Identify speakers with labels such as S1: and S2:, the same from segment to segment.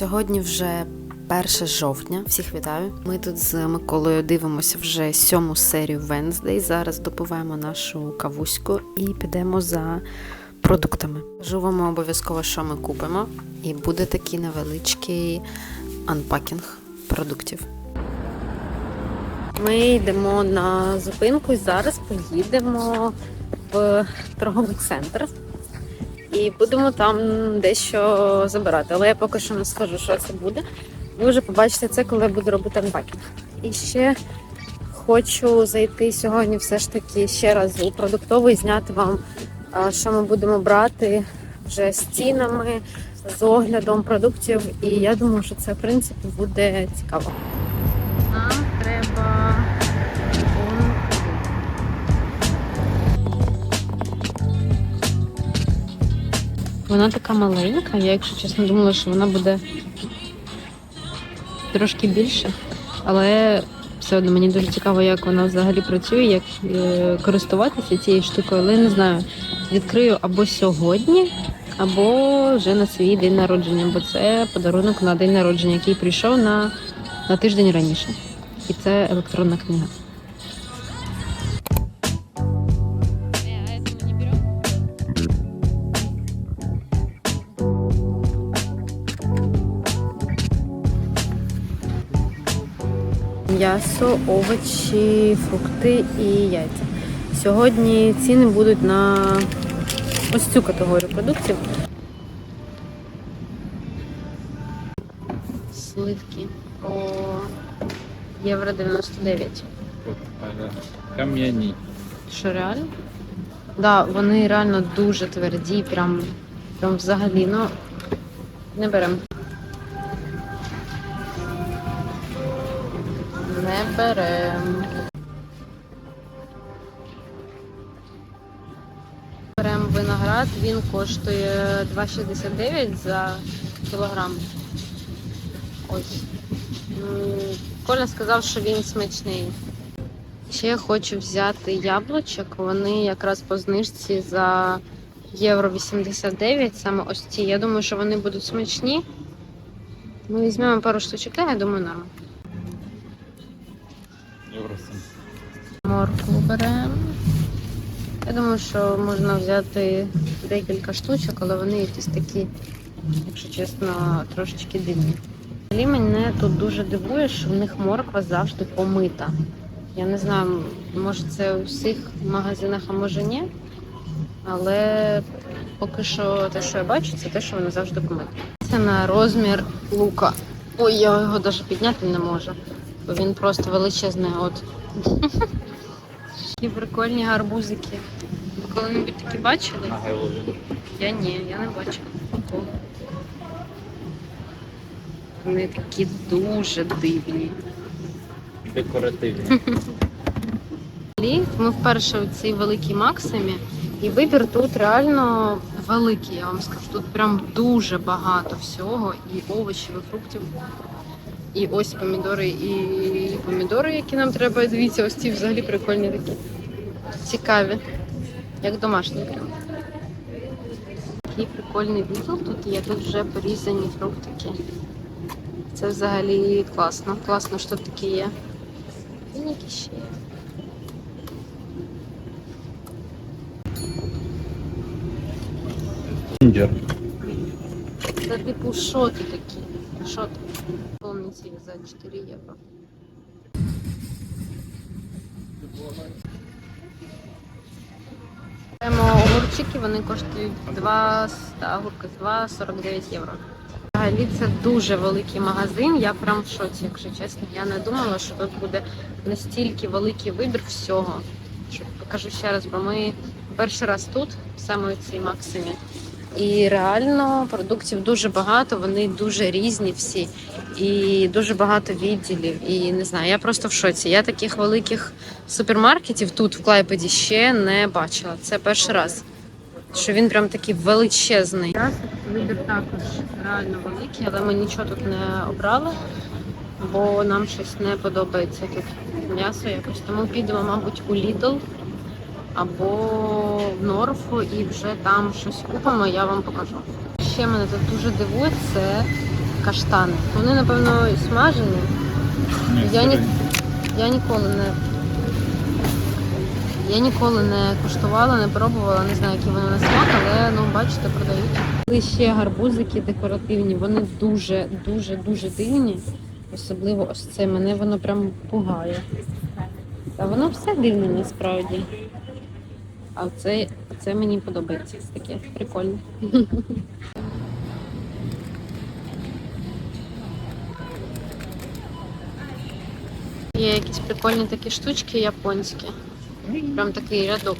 S1: Сьогодні вже 1 жовтня. Всіх вітаю. Ми тут з Миколою дивимося вже сьому серію Wednesday. Зараз допиваємо нашу кавуську і підемо за продуктами. Кажу обов'язково, що ми купимо, і буде такий невеличкий анпакінг продуктів. Ми йдемо на зупинку і зараз поїдемо в торговий центр і будемо там дещо забирати. Але я поки що не скажу, що це буде. Ви вже побачите це, коли я буду робити анбакінг. І ще хочу зайти сьогодні все ж таки ще раз у продуктовий, зняти вам, що ми будемо брати вже з цінами, з оглядом продуктів. І я думаю, що це в принципі буде цікаво. Вона така маленька, я, якщо чесно, думала, що вона буде трошки більше, але все одно мені дуже цікаво, як вона взагалі працює, як е, користуватися цією штукою, але не знаю. Відкрию або сьогодні, або вже на свій день народження, бо це подарунок на день народження, який прийшов на, на тиждень раніше. І це електронна книга. М'ясо, овочі, фрукти і яйця. Сьогодні ціни будуть на ось цю категорію продуктів. Сливки по євро 99.
S2: Кам'яні.
S1: Що реально? Да, вони реально дуже тверді, прям, прям взагалі. Ну, не беремо. Не беремо. Беремо виноград, він коштує 2,69 за кілограм. Ось. Коля сказав, що він смачний. Ще я хочу взяти яблучок. Вони якраз по знижці за євро 89, саме ось ці. Я думаю, що вони будуть смачні. Ми візьмемо пару штучок, я думаю, норм. Моркву беремо. Я думаю, що можна взяти декілька штучок, але вони якісь такі, якщо чесно, трошечки дивні. Взагалі мене тут дуже дивує, що в них морква завжди помита. Я не знаю, може це у всіх магазинах, а може ні. Але поки що те, що я бачу, це те, що вони завжди помиті. Це на розмір лука. Ой, я його навіть підняти не можу, бо він просто величезний. От. Такі прикольні гарбузики. Ви коли-небудь такі бачили?
S2: На.
S1: Я ні, я не бачила. такого. Вони такі дуже дивні.
S2: Декоративні.
S1: Ми вперше у цій великій Максимі, і вибір тут реально великий. Я вам скажу. Тут прям дуже багато всього, і овочів, і фруктів. І ось помідори, і помідори, які нам треба. Дивіться, ось ці взагалі прикольні такі. Цікаві. Як домашні прям. Такий прикольний відділ тут є. Тут вже порізані фруктики. Це взагалі класно. Класно, що такі є. І які ще є. Це типу шоти такі. Шоти. Повниці за 4 євро. Огурчики, вони коштують 2 огурки 2,49 євро. Взагалі це дуже великий магазин. Я прям в шоці, якщо чесно. Я не думала, що тут буде настільки великий вибір всього. Покажу ще раз, бо ми перший раз тут, саме у цій Максимі. І реально продуктів дуже багато, вони дуже різні всі, і дуже багато відділів. І не знаю, я просто в шоці. Я таких великих супермаркетів тут, в Клайпеді, ще не бачила. Це перший раз. Що він прям такий величезний. Вибір також реально великий, але ми нічого тут не обрали, бо нам щось не подобається тут м'ясо якось. Тому підемо, мабуть, у Lidl або в Норфу і вже там щось купимо, я вам покажу. Ще мене тут дуже дивує, це каштани. Вони, напевно, смажені. Я ні- Я ніколи не. Я ніколи не куштувала, не пробувала, не знаю, які вони на смак, але ну бачите, продають. Були ще гарбузики декоративні, вони дуже, дуже, дуже дивні. Особливо ось це мене воно прям пугає. Та воно все дивне насправді. А це, це мені подобається. Таке прикольне. Є якісь прикольні такі штучки японські. Прям такий рядок.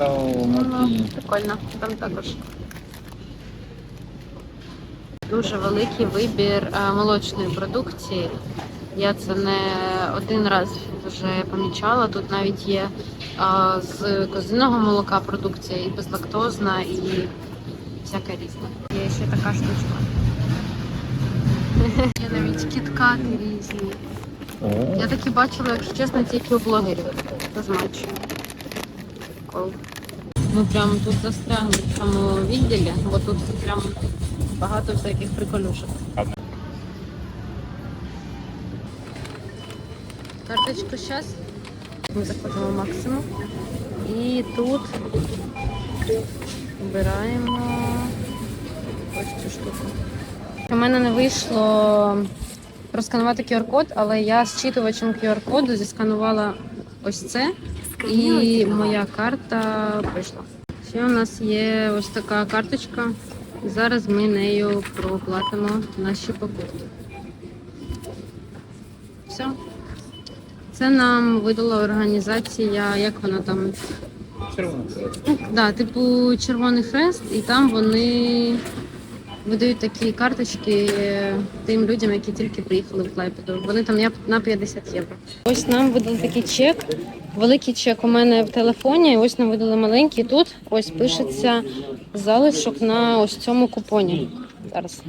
S1: Ну, прикольно, там також. Дуже великий вибір е, молочної продукції. Я це не один раз вже помічала. Тут навіть є а, з козиного молока продукція і безлактозна, і всяка різна. Є ще така штучка. Є навіть кіткати різні. Я такі бачила, якщо чесно, тільки у блогерів. З. Прикол. Ми прямо тут застрягли в цьому відділі, бо тут прям багато всяких приколюшок. Карточку зараз. Ми заходимо в максимум. І тут обираємо ось цю штуку. У мене не вийшло просканувати QR-код, але я зчитувачем QR-коду зісканувала ось це. І моя карта прийшла. Ще у нас є ось така карточка. Зараз ми нею проплатимо наші покупки. Все. Це нам видала організація, як вона там?
S2: Червоно.
S1: Ну, да, типу Червоний Хрест, і там вони видають такі карточки тим людям, які тільки приїхали в Клайпеду. Вони там на 50 євро. Ось нам видали такий чек. Великий чек у мене в телефоні. Ось нам видали маленький. Тут ось пишеться залишок на ось цьому купоні. Зараз.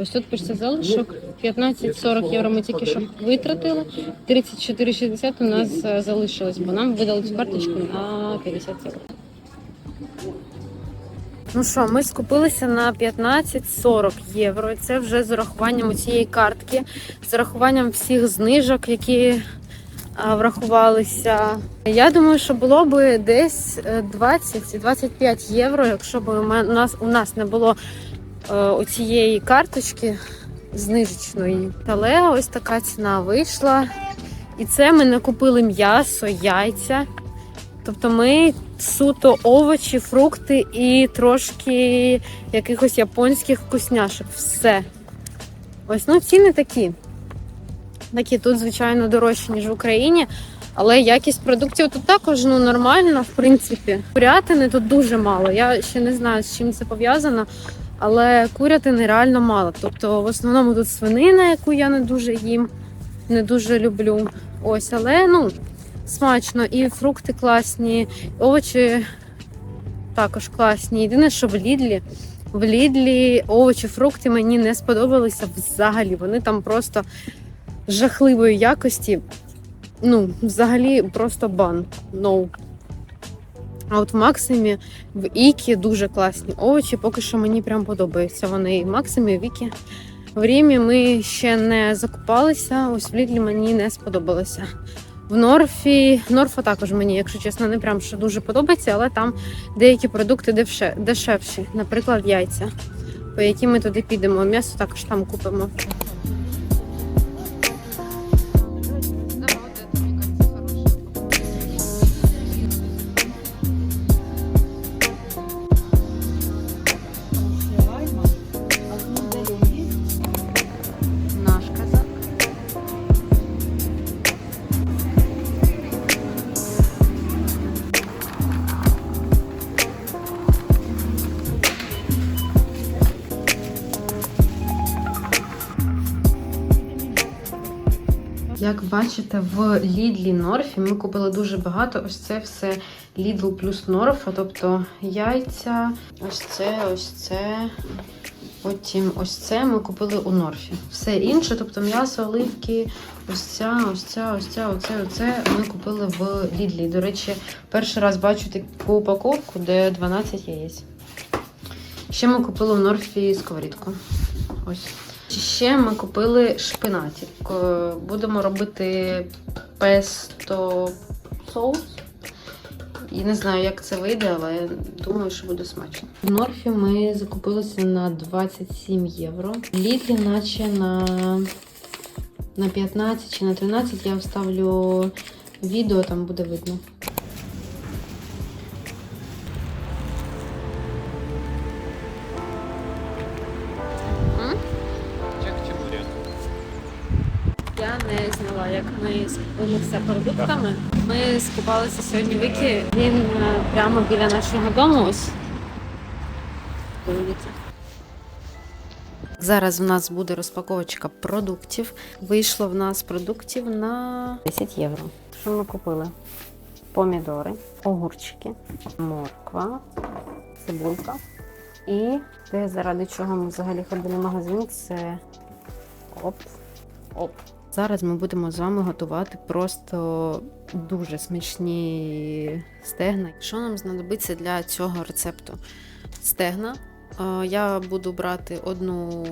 S1: Ось тут пишеться залишок. 15-40 євро ми тільки що витратили. 34,60 у нас е, залишилось, бо нам видали цю карточку на 50 євро. Ну що, ми скупилися на 15-40 євро. Це вже з урахуванням цієї картки, з урахуванням всіх знижок, які врахувалися. Я думаю, що було би десь е, 20-25 євро, якщо б у нас, у нас не було е, оцієї карточки знижечної. Але ось така ціна вийшла. І це ми не купили м'ясо, яйця. Тобто ми суто овочі, фрукти і трошки якихось японських вкусняшок. Все. Ось ну ціни такі. Такі тут, звичайно, дорожчі, ніж в Україні. Але якість продуктів тут також ну, нормальна, в принципі. Курятини тут дуже мало. Я ще не знаю, з чим це пов'язано, але курятини реально мало. Тобто, в основному тут свинина, яку я не дуже їм, не дуже люблю. Ось, але ну, смачно, і фрукти класні, овочі також класні. Єдине, що в Лідлі, в Лідлі овочі, фрукти мені не сподобалися взагалі. Вони там просто жахливої якості. Ну, взагалі, просто бан. No. А от в Максимі, в Ікі дуже класні овочі. Поки що мені прям подобаються. Вони і в Максимі, і в Ікі. В Рімі ми ще не закупалися. Ось в Лідлі мені не сподобалося. В Норфі, Норфа також мені, якщо чесно, не прям що дуже подобається, але там деякі продукти дешев, дешевші, наприклад, яйця, по які ми туди підемо. М'ясо також там купимо. Бачите, в Лідлі Норфі ми купили дуже багато. Ось це все Lidl плюс Норфа, тобто яйця, ось це, ось це. Потім ось це ми купили у Норфі. Все інше, тобто м'ясо, оливки, ось ця, ось ця, ось ця, оце, оце ми купили в Лідлі. До речі, перший раз бачу таку упаковку, де 12 яєць. Ще ми купили у Норфі сковорідку. Ось. Ще ми купили шпинатик. Е, Будемо робити песто соус. І не знаю, як це вийде, але думаю, що буде смачно. В Норфі ми закупилися на 27 євро. Літрі, наче на, на 15 чи на 13 я вставлю відео, там буде видно. Я не зняла, як ми скупилися продуктами. Ми скупалися сьогодні в Ікі. Він е, прямо біля нашого дому. Ось. Зараз в нас буде розпаковочка продуктів. Вийшло в нас продуктів на 10 євро. Що ми купили? Помідори, огурчики, морква, цибулька. І те, заради чого ми взагалі ходили в магазин, це оп, оп. Зараз ми будемо з вами готувати просто дуже смачні стегна. Що нам знадобиться для цього рецепту? Стегна. Е, Я буду брати одну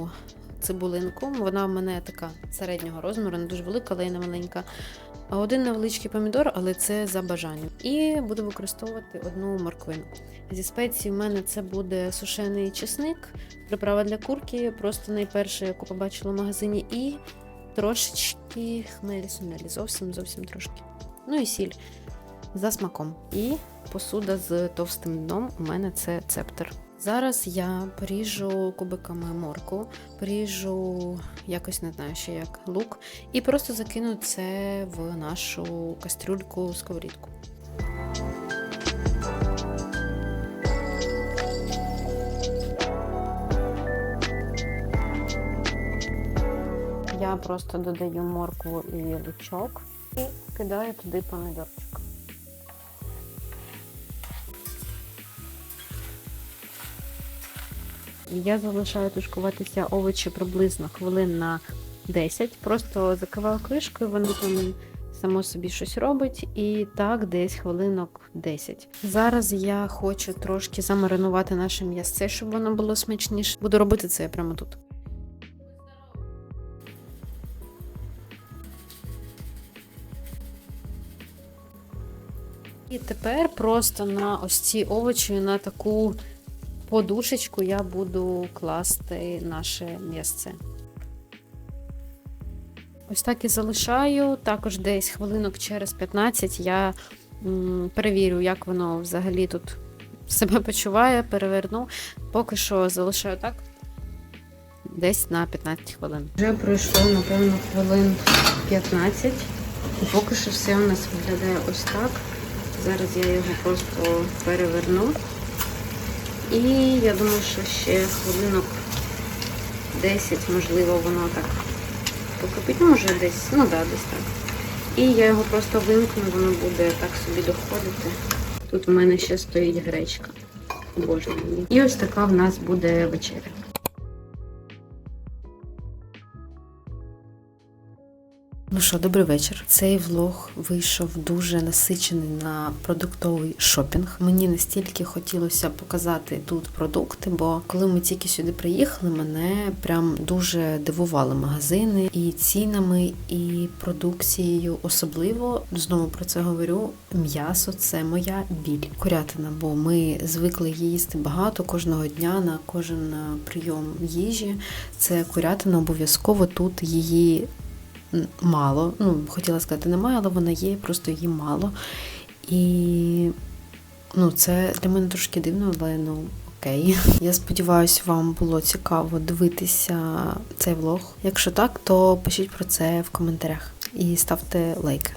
S1: цибулинку. Вона в мене така середнього розміру, не дуже велика, але й не маленька. Один невеличкий помідор, але це за бажанням. І буду використовувати одну морквину. Зі спецій в мене це буде сушений чесник, приправа для курки, просто найперше, яку побачила в магазині, і трошечки хмелі сунелі, зовсім зовсім трошки. Ну і сіль за смаком. І посуда з товстим дном у мене це цептер. Зараз я поріжу кубиками морку, поріжу якось не знаю ще як лук, і просто закину це в нашу кастрюльку сковорідку. Я просто додаю моркву і лучок і кидаю туди помідорчик. Я залишаю тушкуватися овочі приблизно хвилин на 10. Просто закриваю кришкою, воно там само собі щось робить, і так десь хвилинок 10. Зараз я хочу трошки замаринувати наше м'ясце, щоб воно було смачніше. Буду робити це прямо тут. І тепер просто на ось ці овочі, на таку подушечку я буду класти наше м'ясце. Ось так і залишаю. Також десь хвилинок через 15 я перевірю, як воно взагалі тут себе почуває, переверну. Поки що залишаю так. Десь на 15 хвилин. Вже пройшло, напевно, хвилин 15. І поки що все у нас виглядає ось так. Зараз я його просто переверну. І я думаю, що ще хвилинок 10, можливо, воно так покипить. Ну, може десь, ну да, десь так. І я його просто вимкну, воно буде так собі доходити. Тут у мене ще стоїть гречка. Обожнюю її. І ось така в нас буде вечеря. Ну що, добрий вечір. Цей влог вийшов дуже насичений на продуктовий шопінг. Мені настільки хотілося показати тут продукти, бо коли ми тільки сюди приїхали, мене прям дуже дивували магазини і цінами, і продукцією. Особливо знову про це говорю. М'ясо це моя біль. Курятина, бо ми звикли їсти багато кожного дня на кожен е, прийом їжі. Це курятина обов'язково тут її мало. Ну, хотіла сказати, немає, але вона є, просто її мало. І ну, це для мене трошки дивно, але ну. Окей, я сподіваюся, вам було цікаво дивитися цей влог. Якщо так, то пишіть про це в коментарях і ставте лайк.